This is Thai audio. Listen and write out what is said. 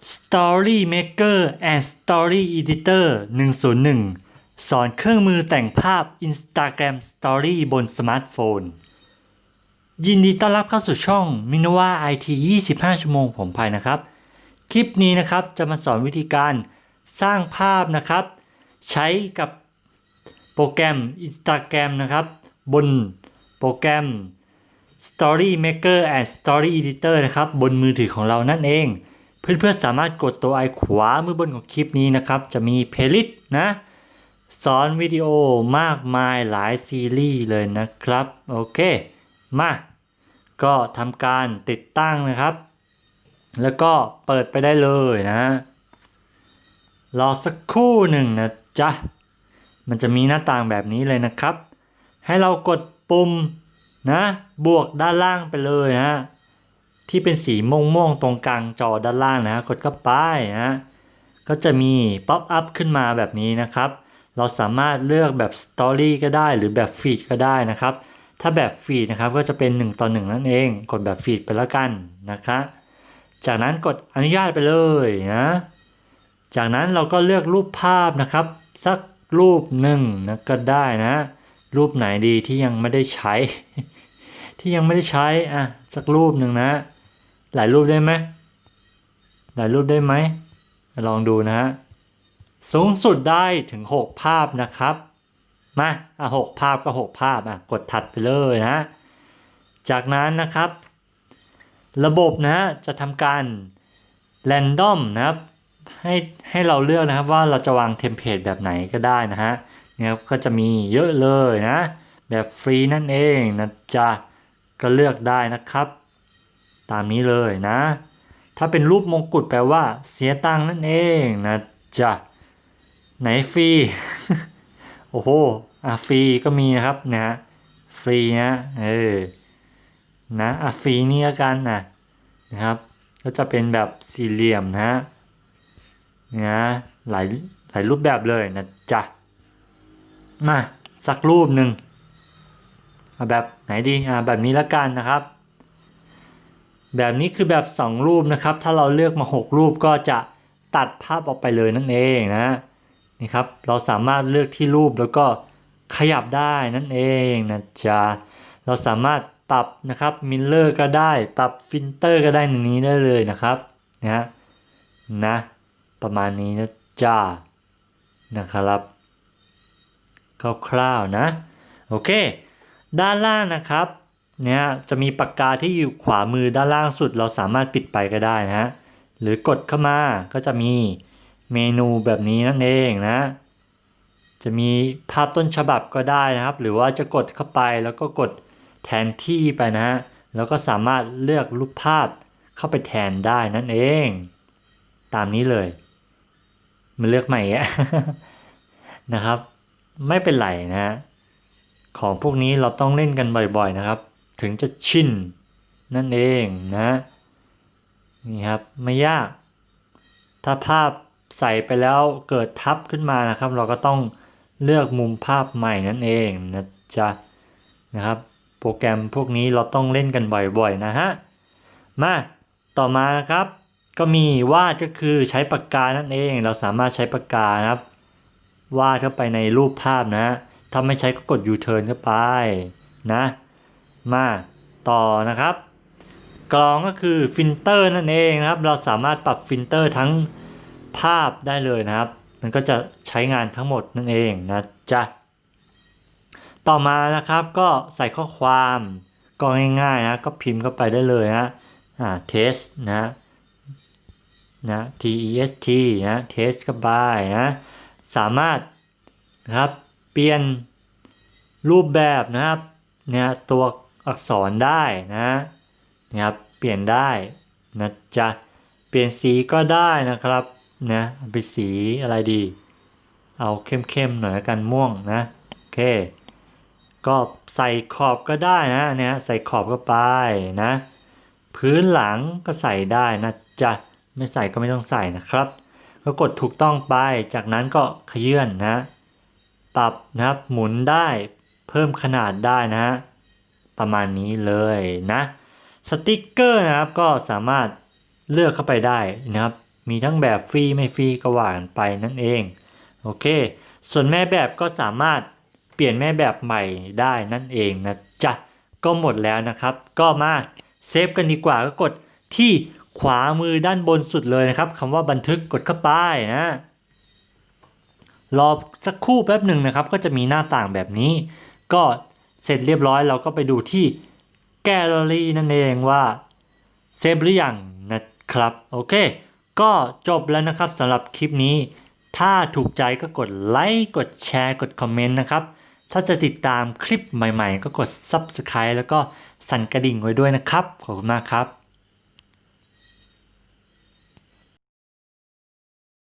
Story Maker and Story Editor 101 สอนเครื่องมือแต่งภาพ Instagram Story บนสมาร์ทโฟน ยินดีต้อนรับเข้าสู่ช่อง m i n o w a IT 25 ชั่วโมงผมภายนะครับ คลิปนี้นะครับจะมาสอนวิธีการสร้างภาพนะครับ ใช้กับโปรแกรม Instagram นะครับ บนโปรแกรม Story Maker and Story Editor นะครับ บนมือถือของเรานั่นเอง เพื่อนๆสามารถกดตัวไอขวามือบนของคลิปนี้นะครับ จะมีเพลย์ลิสต์นะสอนวิดีโอมากมายหลายซีรีส์เลยนะครับ โอเค มา ก็ทำการติดตั้งนะครับ แล้วก็เปิดไปได้เลยนะ รอสักครู่หนึ่งนะจ๊ะ มันจะมีหน้าต่างแบบนี้เลยนะครับ ให้เรากดปุ่มนะ บวกด้านล่างไปเลยนะ ที่เป็นสีม่วงๆตรงกลางจอด้านล่างนะกดเข้าไปนะก็จะมีป๊อปอัพขึ้นมาแบบนี้นะครับ เราสามารถเลือกแบบสตอรี่ก็ได้หรือแบบฟีดก็ได้นะครับ ถ้าแบบฟีดนะครับก็จะเป็น1ต่อ1นั่นเอง กดแบบฟีดไปแล้วกันนะคะจากนั้นกดอนุญาตไปเลยนะจากนั้นเราก็เลือกรูปภาพนะครับ สักรูปหนึ่งนะก็ได้นะรูปไหนดีที่ยังไม่ได้ใช้ ที่ยังไม่ได้ใช้อะสักรูปหนึ่งนะ หลายรูปได้ไหมหลายรูปได้ไหมลองดูนะฮะสูงสุดได้ถึง 6 ภาพนะครับ มาอะหกภาพก็ 6 ภาพอะกดถัดไปเลยนะ จากนั้นนะครับ ระบบนะฮะจะทำการแรนดอมนะครับให้ให้เราเลือกนะครับว่าเราจะวางเทมเพลตแบบไหนก็ได้นะฮะเนี่ยก็จะมีเยอะเลยนะ แบบฟรีนั่นเองนะจ๊ะก็เลือกได้นะครับ ตามนี้เลยนะ ถ้าเป็นรูปมงกุฎแปลว่า เสียตังค์นั่นเองนะจ๊ะไหนฟรีโอ้โหอะฟรีก็มีนะครับนะฟรีนะเออนะอะฟรีนี่ละกันนะนะครับ ก็จะเป็นแบบสี่เหลี่ยมนะนะหลายหลายรูปแบบเลยนะจ๊ะมาสักรูปหนึ่งเอาแบบไหนดีอ่าแบบนี้ละกันนะครับ แบบนี้คือแบบ 2 รูปนะครับ ถ้าเราเลือกมา 6 รูปก็จะตัดภาพออกไปเลยนั่นเองนะนี่ครับเราสามารถเลือกที่รูปแล้วก็ขยับได้นั่นเองนะจ๊ะเราสามารถปรับนะครับมิลเลอร์ก็ได้ปรับฟิลเตอร์ก็ได้ในนี้ได้เลยนะครับนะนะประมาณนี้นะจ๊ะนะครับคร่าวๆนะ โอเค ด้านล่างนะครับ เนี่ยจะมีปากกาที่อยู่ขวามือด้านล่างสุด เราสามารถปิดไปก็ได้นะฮะหรือกดเข้ามาก็จะมีเมนูแบบนี้นั่นเองนะ จะมีภาพต้นฉบับก็ได้นะครับ หรือว่าจะกดเข้าไปแล้วก็กดแทนที่ไปนะฮะแล้วก็สามารถเลือกรูปภาพเข้าไปแทนได้นั่นเอง ตามนี้เลย มันเลือกใหม่อะนะครับ ไม่เป็นไรนะฮะของพวกนี้เราต้องเล่นกันบ่อยๆนะครับ ถึงจะชินนั่นเองนะนี่ครับไม่ยาก ถ้าภาพใส่ไปแล้วเกิดทับขึ้นมานะครับ เราก็ต้องเลือกมุมภาพใหม่นั่นเองนะจ๊ะนะครับโปรแกรมพวกนี้เราต้องเล่นกันบ่อยๆนะฮะมาต่อมานะครับ ก็มีวาดก็คือใช้ปากกานั่นเอง เราสามารถใช้ปากกานะครับวาดเข้าไปในรูปภาพนะถ้าไม่ใช้ก็กด U-turn เข้าไปนะ มาต่อนะครับ กรองก็คือฟิลเตอร์นั่นเองนะครับ เราสามารถปรับฟิลเตอร์ทั้งภาพได้เลยนะครับ มันก็จะใช้งานทั้งหมดนั่นเองนะจ๊ะต่อมานะครับก็ใส่ข้อความก็ง่ายๆนะก็พิมพ์เข้าไปได้เลยนะอ่า test นะนะ T E S T นะ test เข้าไปนะสามารถนะครับเปลี่ยนรูปแบบนะครับเนี่ยตัว อักษรได้นะนะครับเปลี่ยนได้นะจะเปลี่ยนสีก็ได้นะครับนะไปนสีอะไรดี เอาเข้มๆหน่อยกันม่วงนะโอเคก็ใส่ขอบก็ได้นะเนี่ยใส่ขอบก็ไปนะพื้นหลังก็ใส่ได้นะจะไม่ใส่ก็ไม่ต้องใส่นะครับ ก็กดถูกต้องไปจากนั้นก็ขยื่นนะปรับนะครับหมุนได้เพิ่มขนาดได้นะ ประมาณนี้เลยนะสติกเกอร์นะครับก็สามารถเลือกเข้าไปได้นะครับ มีทั้งแบบฟรีไม่ฟรีก็ว่ากันไปนั่นเองโอเค ส่วนแม่แบบก็สามารถเปลี่ยนแม่แบบใหม่ได้นั่นเองนะจ๊ะก็หมดแล้วนะครับ ก็มาเซฟกันดีกว่าก็กดที่ขวามือด้านบนสุดเลยนะครับคำว่าบันทึกกดเข้าไปนะรอสักครู่แป๊บหนึ่งนะครับ ก็จะมีหน้าต่างแบบนี้ ก็ เสร็จเรียบร้อยเราก็ไปดูที่แกลเลอรี่นั่นเองว่าเซฟหรือยังนะครับ โอเค ก็จบแล้วนะครับสำหรับคลิปนี้ ถ้าถูกใจก็กดไลค์กดแชร์กดคอมเมนต์นะครับ ถ้าจะติดตามคลิปใหม่ๆ ก็กด Subscribe แล้วก็สั่นกระดิ่งไว้ด้วยนะครับ ขอบคุณมากครับ